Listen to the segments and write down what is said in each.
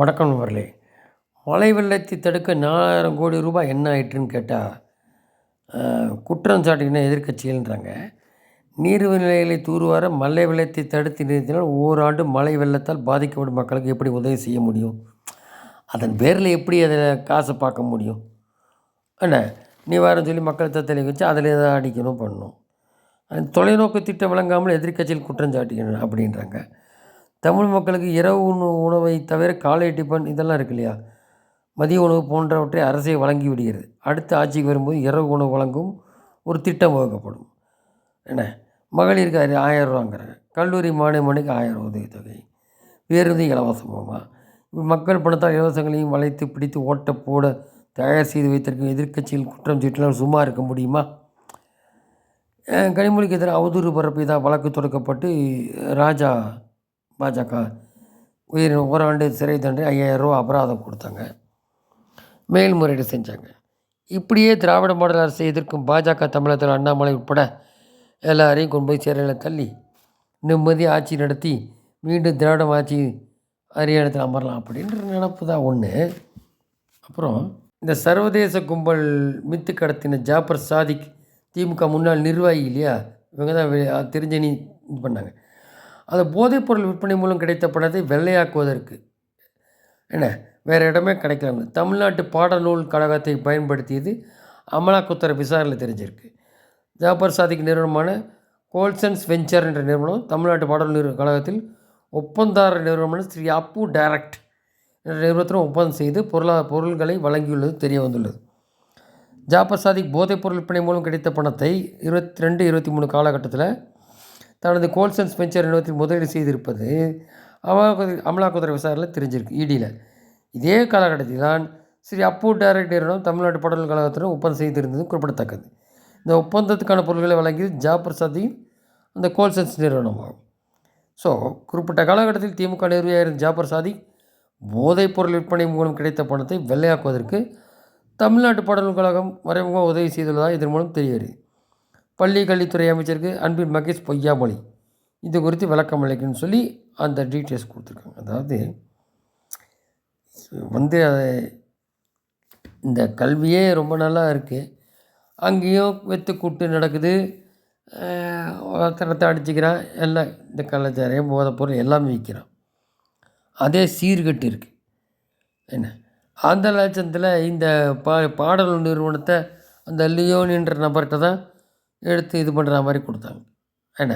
வணக்கம் நண்பர்களே. மழை வெள்ளத்தை தடுக்க நாலாயிரம் கோடி ரூபாய் என்ன ஆயிற்றுன்னு கேட்டால் குற்றம் சாட்டின நீர் நீர்நிலைகளை தூர்வார மழை வெள்ளத்தை தடுத்து நிறுத்தினால் ஓராண்டு மழை வெள்ளத்தால் பாதிக்கப்படும் மக்களுக்கு எப்படி உதவி செய்ய முடியும்? அதன் பேரில் எப்படி அதில் காசை பார்க்க முடியும்? என்ன? நிவாரணம் சொல்லி மக்கள் தத்தளி வச்சு அதில் எதாவது அடிக்கணும் பண்ணணும். தொலைநோக்கு திட்டம் விளங்காமல் எதிர்க்கட்சியில் குற்றம் சாட்டிக்கணும் அப்படின்றாங்க. தமிழ் மக்களுக்கு இரவு உணவு உணவை தவிர காலை டிஃபன் இதெல்லாம் இருக்கு இல்லையா? மதிய உணவு போன்றவற்றை அரசே வழங்கி விடுகிறது. அடுத்த ஆட்சிக்கு வரும்போது இரவு உணவு வழங்கும் ஒரு திட்டம் வகுக்கப்படும். என்ன? மகளிருக்கு ஆயிரம் ரூபாங்கிறாங்க கல்லூரி மானிய மணிக்கு ஆயிரம் உதவித்தொகை. பேருந்து இலவசமாக மக்கள் பணத்தால் இலவசங்களையும் வளைத்து பிடித்து ஓட்ட போட தயார் செய்து வைத்திருக்கும் எதிர்க்கட்சியில் குற்றம் சீட்டினால் சும்மா இருக்க முடியுமா? கனிமொழிக்கு எதிராக அவதூறு பரப்பி தான் வழக்கு தொடக்கப்பட்டு ராஜா பாஜக உயிர் ஓராண்டு சிறை தண்டனை ரூபா அபராதம் கொடுத்தாங்க. மேல்முறையீடு செஞ்சாங்க. இப்படியே திராவிட மாடல் அரசை எதிர்க்கும் பாஜக தமிழகத்தில் அண்ணாமலை உட்பட எல்லாரையும் கொண்டு போய் சிறையில் தள்ளி நிம்மதியாக ஆட்சி நடத்தி மீண்டும் திராவிடம் ஆட்சி ஹரியானத்தில் அமரலாம் அப்படின்ற நினப்பு தான் ஒன்று அப்புறம் இந்த சர்வதேச கும்பல் மித்து கடத்தின ஜாபர் சாதிக் திமுக முன்னாள் நிர்வாகி இல்லையா? இவங்க தான் தெரிஞ்ச நீ இது பண்ணாங்க. அந்த போதைப்பொருள் விற்பனை மூலம் கிடைத்த பணத்தை வெள்ளையாக்குவதற்கு. என்ன? வேறு இடமே கிடைக்கல. தமிழ்நாட்டு பாடநூல் கழகத்தை பயன்படுத்தியது அமலாக்கத்துறை விசாரணையில் தெரிஞ்சிருக்கு. ஜாபர் சாதிக் நிறுவனமான கோல்சன்ஸ் வெஞ்சர் என்ற நிறுவனம் தமிழ்நாட்டு பாடநூல் கழகத்தில் ஒப்பந்தார நிறுவனமான ஸ்ரீ அப்பு டைரக்ட் என்ற நிறுவனத்துடன் ஒப்பந்தம் செய்து பொருளா பொருள்களை வழங்கியுள்ளது தெரிய வந்துள்ளது. ஜாபர் சாதிக் போதைப்பொருள் விற்பனை மூலம் கிடைத்த பணத்தை இருபத்தி ரெண்டு இருபத்தி மூணு காலகட்டத்தில் தனது கோல்சன்ஸ் வெஞ்சர் நிறுவனத்தில் முதலீடு செய்திருப்பது அமலாக்கத்துறை அமலாக்கத்துறை விசாரணையில் தெரிஞ்சிருக்கு. இடியில் இதே காலகட்டத்தில் தான் ஸ்ரீ அப்பு டைரக்ட் நிறுவனம் தமிழ்நாட்டு படல் கழகத்துடன் ஒப்பந்தம் செய்திருந்தது குறிப்பிடத்தக்கது. இந்த ஒப்பந்தத்துக்கான பொருட்களை வழங்கியது ஜா பிரசாத்தின் அந்த கோல்சன்ஸ் நிறுவனமாகும். ஸோ குறிப்பிட்ட காலகட்டத்தில் திமுக நிறுவியாக இருந்த ஜாபர் சாதி போதைப் பொருள் விற்பனை மூலம் கிடைத்த பணத்தை வெள்ளையாக்குவதற்கு தமிழ்நாட்டு படல் கழகம் மறைமுகமாக உதவி செய்துள்ளதாக இதன் மூலம் தெரிய பள்ளி கல்வித்துறை அமைச்சருக்கு அன்பின் மகேஷ் பொய்யாமொழி. இது குறித்து விளக்கம் அளிக்கணும்னு சொல்லி அந்த டீட்டெயில்ஸ் கொடுத்துருக்காங்க. அதாவது வந்து இந்த கல்வியே ரொம்ப நல்லா இருக்குது அங்கேயும் வெத்து கூட்டு நடக்குது. ஒருத்தரத்தை அடிச்சுக்கிறான். எல்லாம் இந்த கலாச்சாரம் போதைப்பொருள் எல்லாமே விற்கிறான். அதே சீர்கட்டு இருக்குது என்ன? அந்த லட்சத்தில் இந்த பா பாடல் நிறுவனத்தை அந்த லியோனின்ற நபர்கிட்ட தான் எடுத்து இது பண்ணுற மாதிரி கொடுத்தாங்க. என்ன?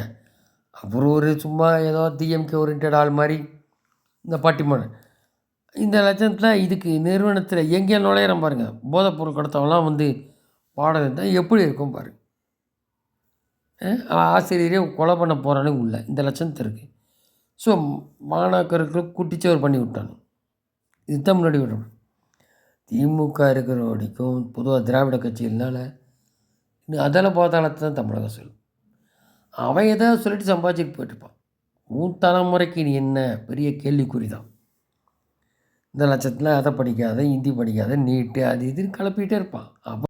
அப்புறம் ஒரு சும்மா ஏதோ டிஎம்கே ஓரியன்ட் ஆள் மாதிரி இந்த பட்டிமன்றம் இந்த லட்சத்தில் இதுக்கு நிறுவனத்தில் எங்கே நுழையிறோம் பாருங்கள் போதைப்பொருள் கடத்தவெல்லாம் வந்து பாடம் இருந்தால் எப்படி இருக்கும் பாரு. ஆசிரியரே கொலை பண்ண போகிறானு உள்ள. இந்த லட்சணத்து இருக்குது ஸோ மாணாக்கருக்கு குட்டிச்சவர் பண்ணி விட்டானு. இதுதான் முன்னாடி விடணும் திமுக இருக்கிற வரைக்கும் பொதுவாக திராவிட கட்சியினால் இன்னும் அதெல்லாம் பாதாளத்தை தான் தமிழகம் சொல்லும் அவன் எதாவது சொல்லிட்டு சம்பாதிச்சிட்டு போயிட்டுருப்பான். உன் தலைமுறைக்கு நீ என்ன பெரிய கேள்விக்குறி தான் இந்த லட்சத்தில் அதை படிக்காத ஹிந்தி படிக்காத நீட்டு அது இதுன்னு கிளப்பிகிட்டே இருப்பான். அப்போ